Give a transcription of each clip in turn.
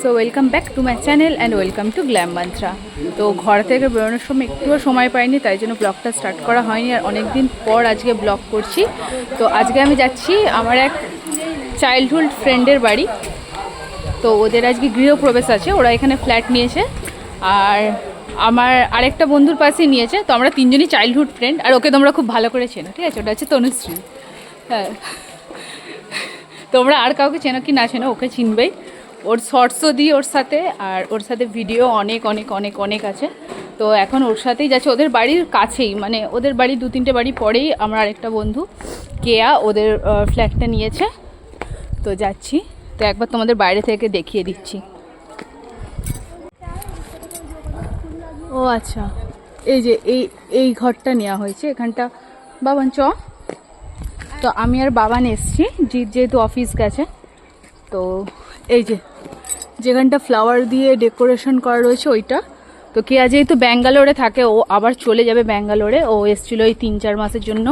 So welcome back to my channel and welcome to Glam Mantra তো ঘর থেকে বেরোনোর সময় একটুও সময় পাইনি, তাই জন্য ব্লগটা স্টার্ট করা হয়নি আর অনেক দিন পর আজকে ব্লগ করছি। তো আজকে আমি যাচ্ছি আমার এক চাইল্ডহুড ফ্রেন্ডের বাড়ি। তো ওদের আজকে গৃহপ্রবেশ আছে, ওরা এখানে ফ্ল্যাট নিয়েছে আর আমার আরেকটা বন্ধুর পাশেই নিয়েছে। তো আমরা তিনজনই চাইল্ডহুড ফ্রেন্ড আর ওকে তোমরা খুব ভালো করে চেনো, ঠিক আছে? ওটা হচ্ছে তনুশ্রী। হ্যাঁ। তোমরা আর কাউকে চেনো কি না চেনো, ওকে চিনবেই। ওর শর্টসও দিই ওর সাথে, আর ওর সাথে ভিডিও অনেক অনেক অনেক অনেক আছে। তো এখন ওর সাথেই যাচ্ছে। ওদের বাড়ির কাছেই মানে ওদের বাড়ি দু তিনটে বাড়ি পরেই আমার আরেকটা বন্ধু, কেয়া, ওদের ফ্ল্যাটটা নিয়েছে। তো যাচ্ছি। তো একবার তোমাদের বাইরে থেকে দেখিয়ে দিচ্ছি। ও আচ্ছা। এই যে, এই এই ঘরটা নেওয়া হয়েছে এখানটা। বাবান, চ। তো আমি আর বাবান এসছি। জিৎ যেহেতু অফিস গেছে, তো এই যে যেখানটা ফ্লাওয়ার দিয়ে ডেকোরেশন করা রয়েছে ওইটা। তো কেয়া যেহেতু ব্যাঙ্গালোরে থাকে, ও আবার চলে যাবে ব্যাঙ্গালোরে। ও এসছিল এই তিন চার মাসের জন্য।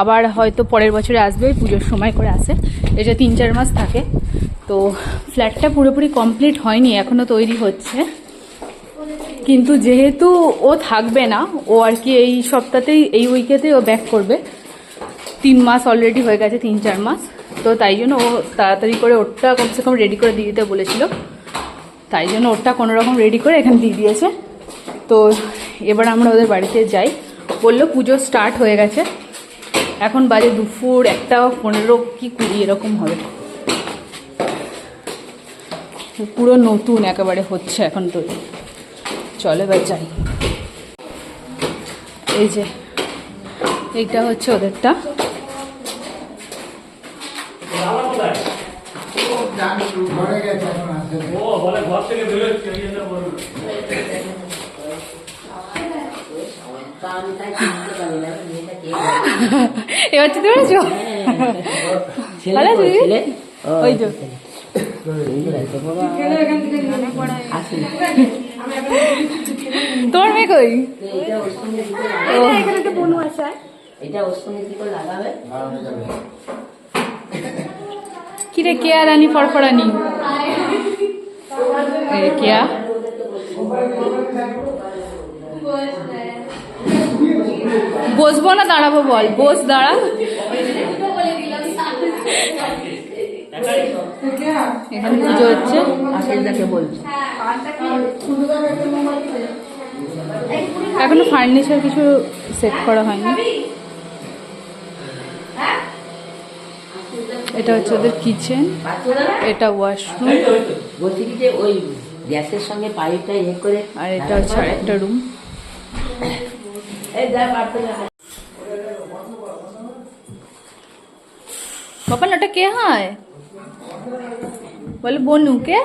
আবার হয়তো পরের বছরে আসবে ওই পুজোর সময় করে আসে। এটা তিন চার মাস থাকে। তো ফ্ল্যাটটা পুরোপুরি কমপ্লিট হয়নি এখনও তৈরি হচ্ছে। কিন্তু যেহেতু ও থাকবে না, ও আর কি এই সপ্তাহতেই, এই উইকেতেই ও ব্যাক করবে। তিন মাস অলরেডি হয়ে গেছে, তিন চার মাস। তো তাই জন্য ও তাড়াতাড়ি করে ওরটা কমসে কম রেডি করে দিয়ে দিতে বলেছিল। তাই জন্য ওরটা কোনো রকম রেডি করে এখানে দিয়ে দিয়েছে। তো এবার আমরা ওদের বাড়িতে যাই। বলল পুজো স্টার্ট হয়ে গেছে। এখন বাজে দুপুর একটা পনেরো কি কুড়ি, এরকম হবে। পুরো নতুন একেবারে হচ্ছে এখন তো। চলে এবার যাই। এই যে, এইটা হচ্ছে ওদেরটা। ও বলে ঘর থেকে বেরোচ্ছে ওই জন্য বলল। এবার চিনতে পেরেছ? ভালো আছো দিদি? ওই তো তোমার মেয়ে কই? কি করে যাবে কিরে রানী ফরফরানি কেয়া? বসবো না দাঁড়াবো বল। বস দাঁড়া। এখানে পুজো হচ্ছে। বলছি। এখনও ফার্নিচার কিছু সেট করা হয়নি। এটা হচ্ছে ওদের কিচেন এটা ওয়াশরুম বলছি কি যে ওই গ্যাসের সঙ্গে পাইপটা ইয়ে করে আর এটা হচ্ছে আরেকটা রুম এই যা পারতে না। বাপান ওটা কে হয়? বলে বনু কে?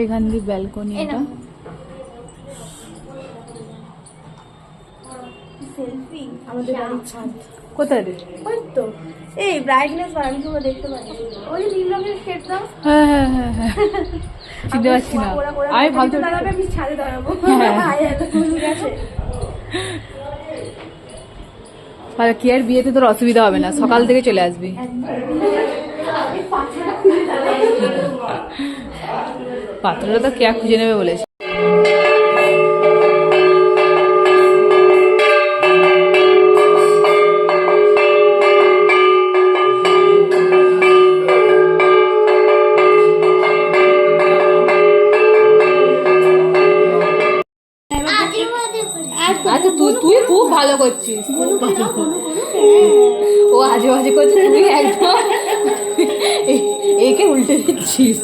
এখান দিয়ে ব্যালকনি এটা। আমাদের বাড়ির ছাদ। কোথায় রে? ওই তো। এই ব্রাইটনেস বাড়ানো তোমরা দেখতে পাচ্ছি। ওই নীল রঙের শেড দাও। হ্যাঁ হ্যাঁ হ্যাঁ হ্যাঁ। চিনতে পারছি না। আমি ভাবতে দাঁড়াবে আমি ছাদে দাঁড়াবো। হ্যাঁ। ভালো কি আর বিয়েতে তোর অসুবিধা হবে না? সকাল থেকে চলে আসবি। পাত্রটা তো কেয়া খুঁজে নেবে বলেছে। করছিস? ও আজে বাজে করছে তুই একদম একে উল্টে দিচ্ছিস।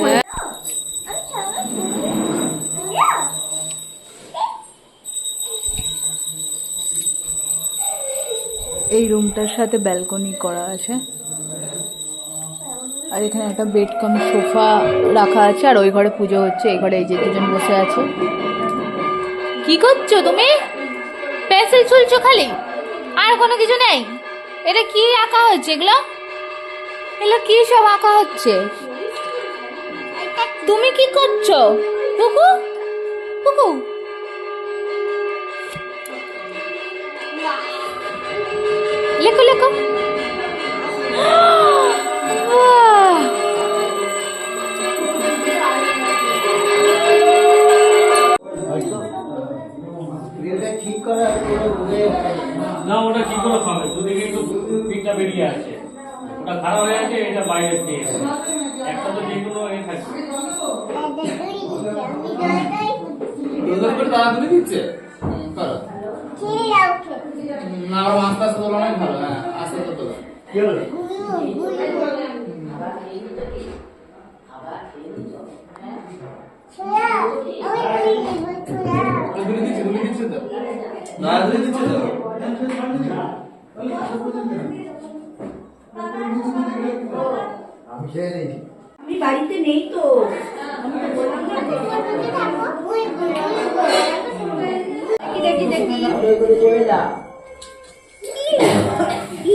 পরে এই রুমটার সাথে ব্যালকনি করা আছে। আর এখানে একটা বেড কম সোফা রাখা আছে, আর ওই ঘরে পুজো হচ্ছে, এই ঘরে এই যে দুজন বসে আছে। কি করছ তুমি? পেন্সিল ছুলছো খালি? আর কোনো কিছু নেই? এটা কি আঁকা হচ্ছে এগুলো? এগুলো কি সব আঁকা হচ্ছে? তুমি কি করছ? পুকু টুকু? লেখো লেখো। না ওটা কি করে খাবে? দুদিকে একটু পিঠটা বেরিয়ে আছে ওটা খারাপ হয়ে আছে এটা বাইরে দিয়ে একটা তো যে কোনো এ থাকবে তাড়াতাড়ি দিচ্ছে? না আরও আস্তে আস্তে তোলা অনেক ভালো হ্যাঁ আস্তে আস্তে তোলা। কি হলো? দিচ্ছে গুলি দিচ্ছে তো। না দিচ্ছে তো। আমি বাড়িতে নেই তো। দেখি দেখি।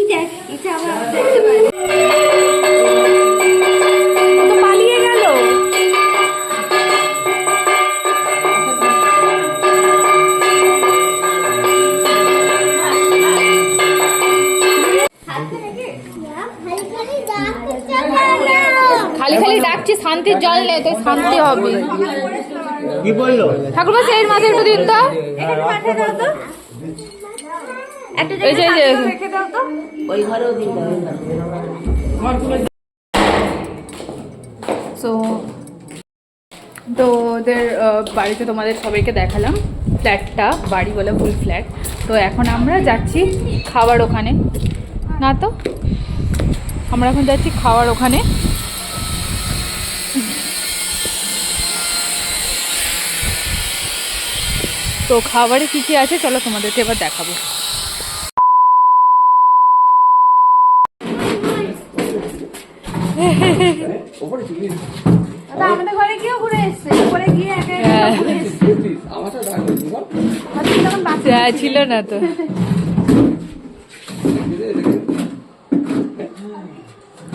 দেখ এটা আবার দেখতে পারি খালি খালি ডাকছি শান্তির জল নেই তাই শান্তি হবে। কি বলল? ঠাকুরমা সেই মাঝে একটু দিন তো। তো এই যে, তো ওই ঘরেও সো তো। ওদের বাড়িতে তোমাদের সবাইকে দেখালাম। ফ্ল্যাটটা বাড়ি বলে ফুল ফ্ল্যাট তো এখন আমরা যাচ্ছি খাওয়ার ওখানে। না তো? আমরা এখন যাচ্ছি খাওয়ার ওখানে। তো খাবারে কী কী আছে? চলো তোমাদেরকে এবার দেখাবো। আমাদের ঘরে গিয়েও ঘুরে এসছে? ঘরে গিয়ে একা একা। ঘুরে এসছে। আজকে তখন বাচ্চা হ্যাঁ, ছিল না তো।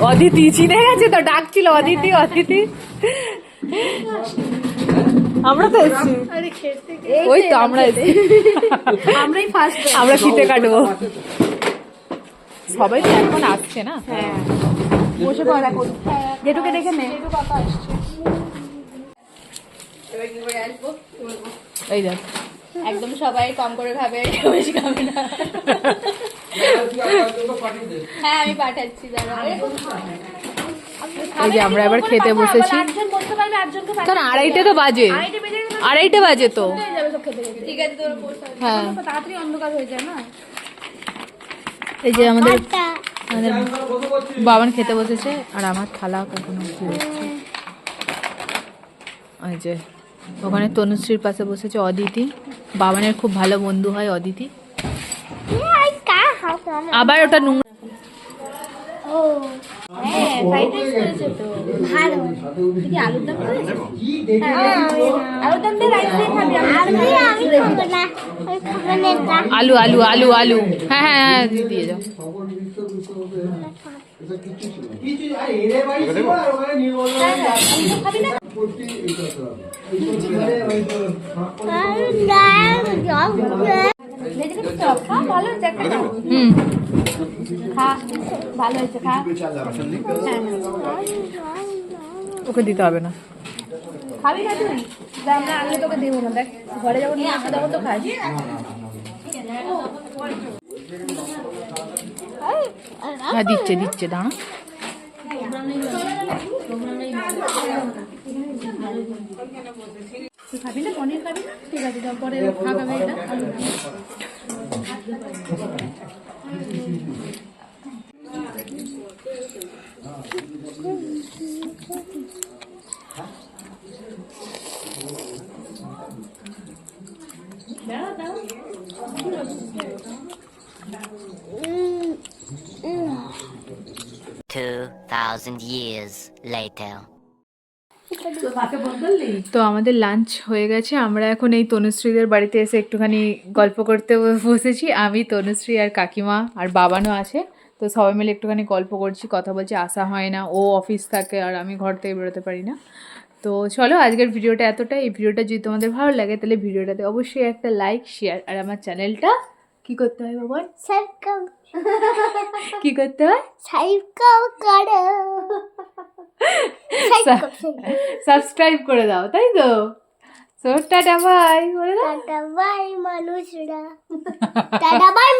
অদিতি চিনে গেছে তো? ডাকছিল অদিতি অদিতি। আমরা তো এসছি। ওই তো আমরা এসছি। আমরাই ফার্স্ট আমরা শীতে কাটবো। সবাই তো এখন আসছে না? হ্যাঁ। বসে পড় এখন। জেঠুকে দেখে নে। এই দেখ। একদম সবাই কম করে খাবে বেশি খাবে না। হ্যাঁ আমি পাঠাচ্ছি দাঁড়া এই যে আমরা এবার খেতে বসেছি। কারণ আড়াইটে তো বাজে। আড়াইটে বেজে তো হয়ে হ্যাঁ। হয়ে এই যে আমাদের আমাদের বাবান খেতে বসেছে আর আমার থালা কখনো ওই যে ওখানে তনুশ্রীর পাশে বসেছে অদিতি। বাবানের খুব ভালো বন্ধু হয় অদিতি। আবার ওটা নোংরা হ্যাঁ ফ্রাইড রাইস করেছে তো ভালো কি আলুর দম করেছে কি দেখে আলুর দম দিয়ে রাইস দিয়ে খাবি আমি আলু আলু আলু আলু হ্যাঁ হ্যাঁ হ্যাঁ দিয়ে দিয়ে যাও কিছু আরে এদের বাড়ি ছিল আর ওখানে নির্মল খাবি না হ্যাঁ। ওকে দিতে হবে না। খাবি না তুই? আমরা আনলে তোকে দেবো না দেখ। ঘরে যখন নিয়ে আসা তখন তো খাই হ্যাঁ দিচ্ছে দিচ্ছে দাঁড়া। তুই খাবি না, পনির খাবি না ঠিক আছে তারপরে খাবে এটা Two thousand years later. তো আমাদের লাঞ্চ হয়ে গেছে আমরা এখন এই তনুশ্রীদের বাড়িতে এসে একটুখানি গল্প করতে বসেছি। আমি তনুশ্রী আর কাকিমা আর বাবানও আছে তো সবাই মিলে একটুখানি গল্প করছি কথা বলছি। আসা হয় না ও অফিস থাকে আর আমি ঘর থেকে বেরোতে পারি না। তো চলো আজকের ভিডিওটা এতটাই। এই ভিডিওটা যদি তোমাদের ভালো লাগে তাহলে ভিডিওটাতে অবশ্যই একটা লাইক শেয়ার আর আমার চ্যানেলটা কি করতে হয় বাবা? সাবস্ক্রাইব কি করতে হয়? সাবস্ক্রাইব করো। সাবস্ক্রাইব করে দাও, তাই তো? সো টাটা বাই বলে দাও। টাটা বাই মানুষরা। Tata bye